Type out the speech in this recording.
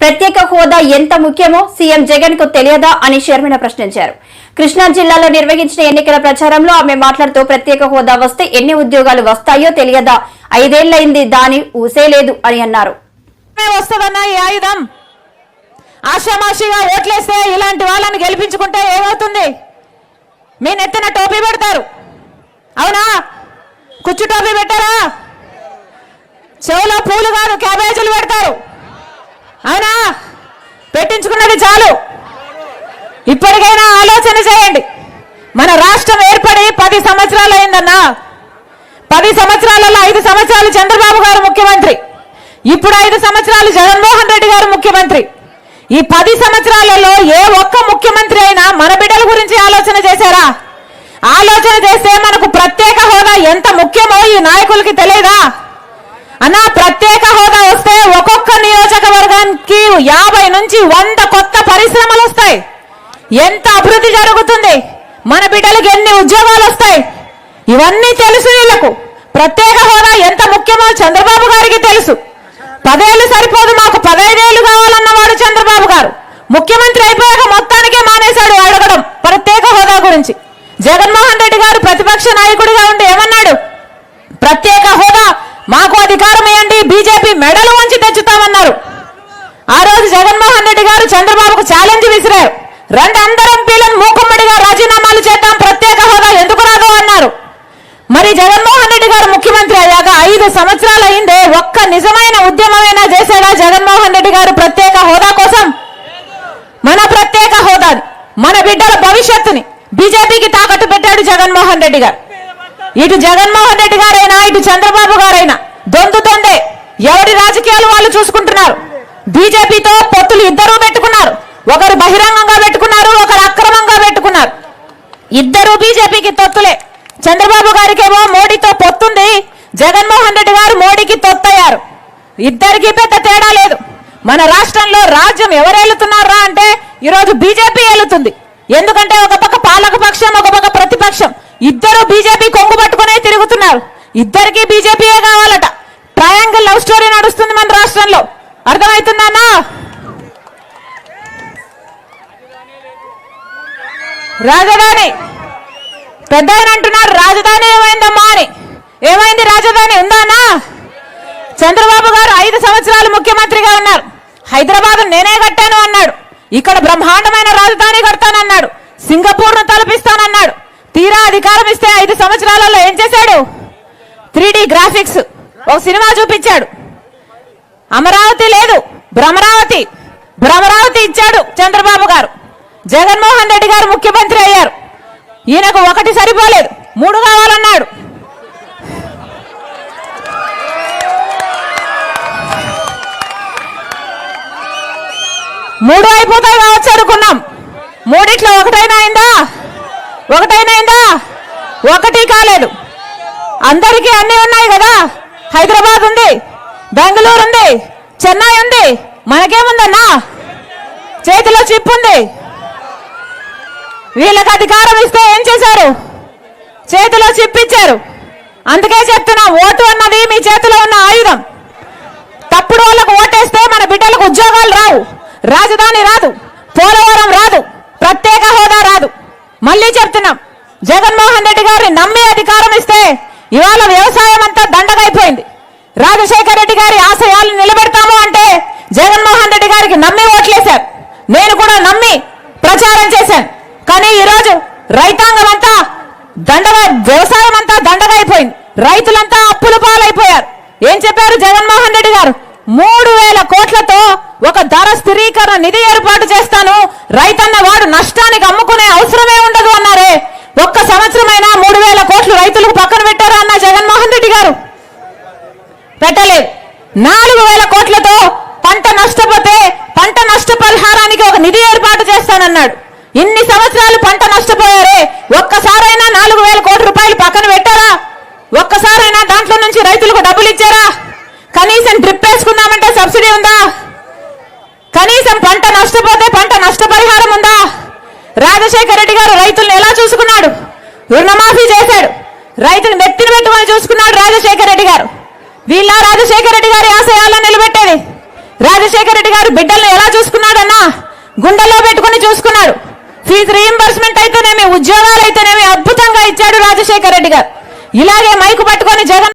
ప్రత్యేక హోదా ఎంత ముఖ్యమో సీఎం జగన్కు తెలియదా అని షర్మిల ప్రశ్నించారు. కృష్ణా జిల్లాలో నిర్వహించిన ఎన్నికల ప్రచారంలో ఆమె మాట్లాడుతూ ప్రత్యేక హోదా వస్తే ఎన్ని ఉద్యోగాలు వస్తాయో తెలియదా? ఐదేళ్ళైంది దాని ఊసే లేదు అని అన్నారు. వస్తుందన్న ఈ ఆయుధం? ఆషామాషిగా ఓట్లేస్తే ఇలాంటి వాళ్ళని గెలిపించుకుంటే ఏమవుతుంది? మీ నెత్తిన టోపీ పెడతారు. అవునా? కుచ్చు టోపీ పెట్టారా? చెవులో పూలు కాదు క్యాబేజీలు పెడతారు అవునా పెట్టించుకున్నది చాలు ఇప్పటికైనా ఆలోచన చేయండి మన రాష్ట్రం ఏర్పడి పది సంవత్సరాలు అయిందన్నా పది సంవత్సరాలలో ఐదు సంవత్సరాలు చంద్రబాబు గారు ముఖ్యమంత్రి. ఇప్పుడు ఐదు సంవత్సరాలు జగన్మోహన్ రెడ్డి గారు ముఖ్యమంత్రి. ఈ పది సంవత్సరాలలో ఏ ఒక్క ముఖ్యమంత్రి అయినా మన బిడ్డల గురించి ఆలోచన చేశారా? ఆలోచన చేస్తే మనకు ప్రత్యేక హోదా ఎంత ముఖ్యమో ఈ నాయకులకి తెలియదా? అన్నా ప్రత్యేక హోదా వస్తే ఒక్కొక్క నియోజకవర్గానికి యాభై నుంచి వంద కొత్త పరిశ్రమలు వస్తాయి. ఎంత అభివృద్ధి జరుగుతుంది? మన బిడ్డలకు ఎన్ని ఉద్యోగాలు ఇవన్నీ తెలుసు వీళ్ళకు. ప్రత్యేక హోదా ఎంత ముఖ్యమో చంద్రబాబు గారికి తెలుసు. పదేళ్ళు సరిపోదు మాకు పదైదేళ్ళు కావాలన్నవాడు చంద్రబాబు గారు. ముఖ్యమంత్రి అయిపోయాక మొత్తానికే మానేశాడు అడగడం ప్రత్యేక హోదా గురించి. జగన్మోహన్ రెడ్డి గారు ప్రతిపక్ష నాయకుడిగా ఉండి ఏమన్నాడు? ప్రత్యేక హోదా మాకు అధికారం ఏంటి బీజేపీ మెడలు వంచి తెచ్చుతామన్నారు. ఆ రోజు జగన్మోహన్ రెడ్డి గారు చంద్రబాబుకు ఛాలెంజ్ విసిరారు. రెండు అందరం ఎంపీలను మూకుమ్మడిగా రాజీనామాలు చేద్దాం ప్రత్యేక హోదా ఎందుకు రాదు అన్నారు మరి జగన్మోహన్ రెడ్డి గారు ముఖ్యమంత్రి అయ్యాక ఐదు సంవత్సరాలు అయిందే ఒక్క నిజమైన ఉద్యమమైనా చేశాడా జగన్మోహన్ రెడ్డి గారు ప్రత్యేక హోదా కోసం? మన ప్రత్యేక హోదా మన బిడ్డల భవిష్యత్తుని బీజేపీకి తాకట్టు పెట్టాడు జగన్మోహన్ రెడ్డి గారు. ఇటు జగన్మోహన్ రెడ్డి గారైనా ఇటు చంద్రబాబు గారైనా దొందుతోందే. ఎవరి రాజకీయాలు వాళ్ళు చూసుకుంటున్నారు? బీజేపీతో పొత్తులు ఇద్దరూ పెట్టుకున్నారు. ఒకరు బహిరంగంగా పెట్టుకున్నారు ఒకరు అక్రమంగా పెట్టుకున్నారు. ఇద్దరు బీజేపీకి తొత్తులే. చంద్రబాబు గారికేమో మోడీతో పొత్తుంది. జగన్మోహన్ రెడ్డి గారు మోడీకి తొత్తయ్యారు. ఇద్దరికి పెద్ద తేడా లేదు. మన రాష్ట్రంలో రాజ్యం ఎవరేలుతున్నారా అంటే ఈరోజు బీజేపీ ఏలుతుంది. ఎందుకంటే ఒక పక్క పాలక పక్షం ఒక పక్క ప్రతిపక్షం. ఇద్దరు బీజేపీ కొంగు పట్టుకునే తిరుగుతున్నారు. ఇద్దరికి బీజేపీయే కావాలట. ట్రయాంగిల్ లవ్ స్టోరీ నడుస్తుంది మన రాష్ట్రంలో. అర్థమవుతుందన్నా రాజధాని. పెద్ద అంటున్నారు రాజధాని ఏమైందమ్మా అని ఏమైంది రాజధాని? ఉందానా? చంద్రబాబు గారు ఐదు సంవత్సరాలు ముఖ్యమంత్రిగా ఉన్నారు. హైదరాబాద్ నేనే కట్టాను అన్నాడు. ఇక్కడ బ్రహ్మాండమైన రాజధాని కడతానన్నాడు. సింగపూర్ను తలపిస్తానన్నాడు. తీరా అధికారం ఇస్తే ఐదు సంవత్సరాలలో ఏం చేశాడు? త్రీ గ్రాఫిక్స్ ఒక సినిమా చూపించాడు. అమరావతి లేదు. భ్రమరావతి భ్రమరావతి ఇచ్చాడు చంద్రబాబు గారు. జగన్మోహన్ రెడ్డి గారు ముఖ్యమంత్రి అయ్యారు. ఈయనకు ఒకటి సరిపోలేదు. మూడు కావాలన్నాడు. మూడు అయిపోతాయి కావచ్చు అనుకున్నాం. మూడిట్లో ఒకటైనా అయిందా? ఒకటైనా అయిందా? ఒకటి కాలేదు. అందరికీ అన్నీ ఉన్నాయి కదా? హైదరాబాద్ ఉంది బెంగళూరు ఉంది చెన్నై ఉంది. మనకేముందన్నా? చేతిలో చిప్ ఉంది. వీళ్ళకి అధికారం ఇస్తే ఏం చేశారు? చేతిలో చిప్పించారు అందుకే చెప్తున్నా ఓటు అన్నది మీ చేతిలో ఉన్న ఆయుధం. తప్పుడు వాళ్ళకు ఓటేస్తే మన బిడ్డలకు ఉద్యోగాలు రావు. రాజధాని రాదు. పోలవరం రాదు. ప్రత్యేక హోదా రాదు. మళ్ళీ చెప్తున్నాం జగన్మోహన్ రెడ్డి గారిని నమ్మి అధికారం ఇస్తే ఇవాళ వ్యవసాయం అంతా దండగైపోయింది. రాజశేఖర రెడ్డి గారి ఆశయాలు నిలబెడతాము అంటే జగన్మోహన్ రెడ్డి గారికి నమ్మి ఓట్లేశారు. నేను కూడా నమ్మి ప్రచారం చేశాను. కానీ ఈరోజు రైతాంగం అంతా దండగా వ్యవసాయం అంతా దండగా అయిపోయింది రైతులంతా అప్పుల పాలైపోయారు. ఏం చెప్పారు జగన్మోహన్ రెడ్డి గారు? మూడు వేల కోట్లతో ఒక ధర స్థిరీకరణ నిధి ఏర్పాటు చేస్తాను. రైతన్న వాడు నష్టానికి అమ్ముకునే అవసరమే ఉండదు అన్నారే. ఒక్క సంవత్సరమైనా మూడు వేల కోట్లు రైతులకు పక్కన పెట్టారా అన్న జగన్మోహన్ రెడ్డి గారు? పెట్టలేదు. నాలుగు వేల కోట్లతో పంట నష్టపోతే పంట నష్ట పరిహారానికి ఒక నిధి ఏర్పాటు చేస్తానన్నాడు ఇన్ని సంవత్సరాలు పంట నష్టపోయారే ఒక్కసారైనా నాలుగు వేల కోట్ల రూపాయలు పక్కన పెట్టారా ఒక్కసారైనా దాంట్లో నుంచి రైతులకు కనీసం డ్రిప్ వేసుకుందామంటే సబ్సిడీ ఉందా? కనీసం పంట నష్టపోతే పంట నష్టపరిహారం ఉందా? రాజశేఖర రెడ్డి గారు రైతుల్ని ఎలా చూసుకున్నాడు? రుణమాఫీ చేశాడు. రైతులు నెత్తిన పెట్టుకొని చూసుకున్నాడు రాజశేఖర రెడ్డి గారు. వీళ్ళ రాజశేఖర రెడ్డి గారి ఆశయాలను నిలబెట్టేది. రాజశేఖర రెడ్డి గారు బిడ్డలను ఎలా చూసుకున్నాడన్నా గుండెల్లో పెట్టుకుని చూసుకున్నాడు. ఫీజు రీఎంబర్స్మెంట్ అయితేనేమి ఉద్యోగాలు అయితేనేమి అద్భుతంగా ఇచ్చాడు రాజశేఖర రెడ్డి గారు. ఇలాగే మైకు పట్టుకొని జగన్